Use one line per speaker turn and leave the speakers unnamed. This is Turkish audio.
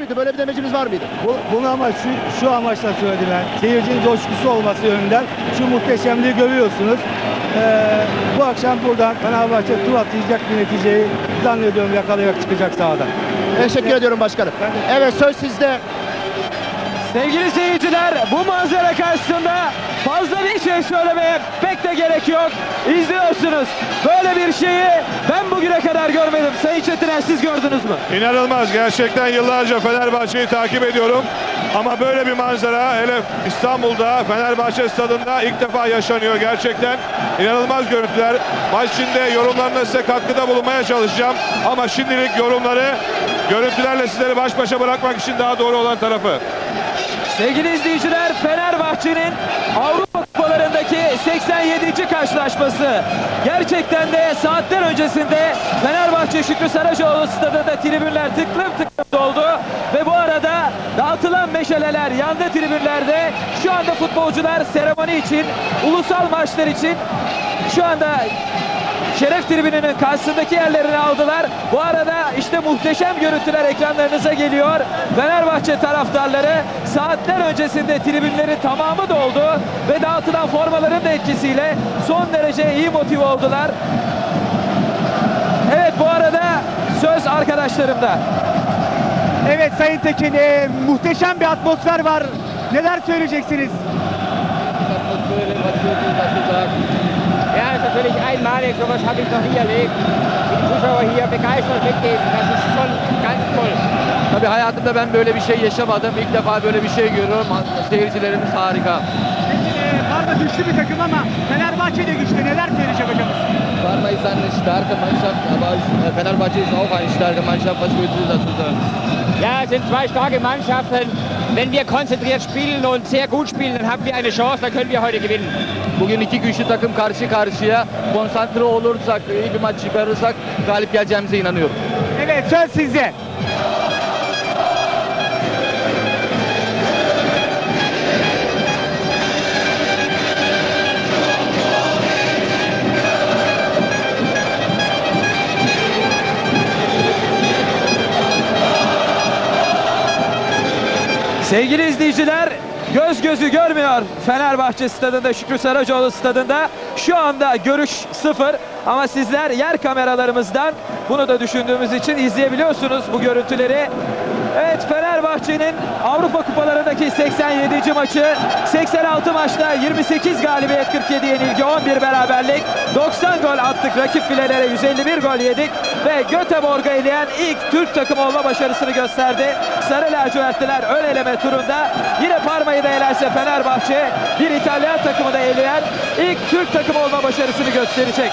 mıydı? Böyle bir demecimiz var mıydı?
Bu, bunu ama şu, şu amaçla söylediler. Seyircinin coşkusu olması yönünden şu muhteşemliği görüyorsunuz. Ee, bu akşam buradan Fenerbahçe tur atlayacak bir neticeyi zannediyorum yakalayarak çıkacak sahada.
Teşekkür ediyorum başkanım. Evet söz sizde.
Sevgili seyirciler bu manzara karşısında fazla bir şey söylemeye pek de gerek yok. İzliyorsunuz. Böyle bir şeyi ben bugüne kadar görmedim. Sayın Çetiner siz gördünüz mü?
İnanılmaz. Gerçekten yıllarca Fenerbahçe'yi takip ediyorum. Ama böyle bir manzara hele İstanbul'da Fenerbahçe stadında ilk defa yaşanıyor gerçekten. inanılmaz görüntüler. Maç içinde yorumlarına size katkıda bulunmaya çalışacağım. Ama şimdilik yorumları görüntülerle sizleri baş başa bırakmak için daha doğru olan tarafı.
Sevgili izleyiciler Fenerbahçe'nin Avrupa Kupalarındaki 87. karşılaşması. Gerçekten de saatler öncesinde Fenerbahçe Şükrü Saracoğlu stadında tribünler tıklım tıklım doldu. Ve bu arada dağıtılan meşaleler yandı tribünlerde. Şu anda futbolcular seremoni için, ulusal maçlar için şu anda Şeref tribününün karşısındaki yerlerini aldılar. Bu arada işte muhteşem görüntüler ekranlarınıza geliyor. Fenerbahçe taraftarları saatler öncesinde tribünlerin tamamı doldu ve dağıtılan formaların da etkisiyle son derece iyi motive oldular. Evet bu arada söz arkadaşlarımda.
Evet Sayın Tekin, e, muhteşem bir atmosfer var. Neler söyleyeceksiniz?
Atmosphäre, was würden Sie dazu sagen? Natürlich einmalig, sowas habe ich noch nie erlebt. Wie die Zuschauer hier begeistert weggehen, das ist schon ganz toll.
Tabii hayatımda ben böyle bir şey yaşamadım. İlk defa böyle bir şey görüyorum. Seyircilerimiz harika.
E, Parma güçlü bir takım ama Fenerbahçe de güçlü. Neler söyleyecek hocamız?
Parma ist eine starke Mannschaft, aber äh, Fenerbahçe ist auch eine starke Mannschaft. Was würden Sie dazu sagen?
Ja, es sind zwei starke Mannschaften. Wenn wir konzentriert spielen und sehr gut spielen, dann haben wir eine Chance, dann können wir heute gewinnen.
Bugün iki güçlü takım karşı karşıya. Konsantre olursak, iyi bir maç çıkarırsak galip geleceğimize inanıyorum.
Evet söz sizde.
Sevgili izleyiciler göz gözü görmüyor Fenerbahçe stadında Şükrü Saracoğlu stadında şu anda görüş sıfır ama sizler yer kameralarımızdan bunu da düşündüğümüz için izleyebiliyorsunuz bu görüntüleri. Evet Fenerbahçe'nin Avrupa Kupalarındaki 87. maçı 86 maçta 28 galibiyet 47 yenilgi 11 beraberlik 90 gol attık rakip filelere 151 gol yedik ve Göteborg'u eleyen ilk Türk takım olma başarısını gösterdi. Sarı lacivertliler ön eleme turunda yine Parma'yı da elerse Fenerbahçe bir İtalyan takımı da eleyen ilk Türk takım olma başarısını gösterecek.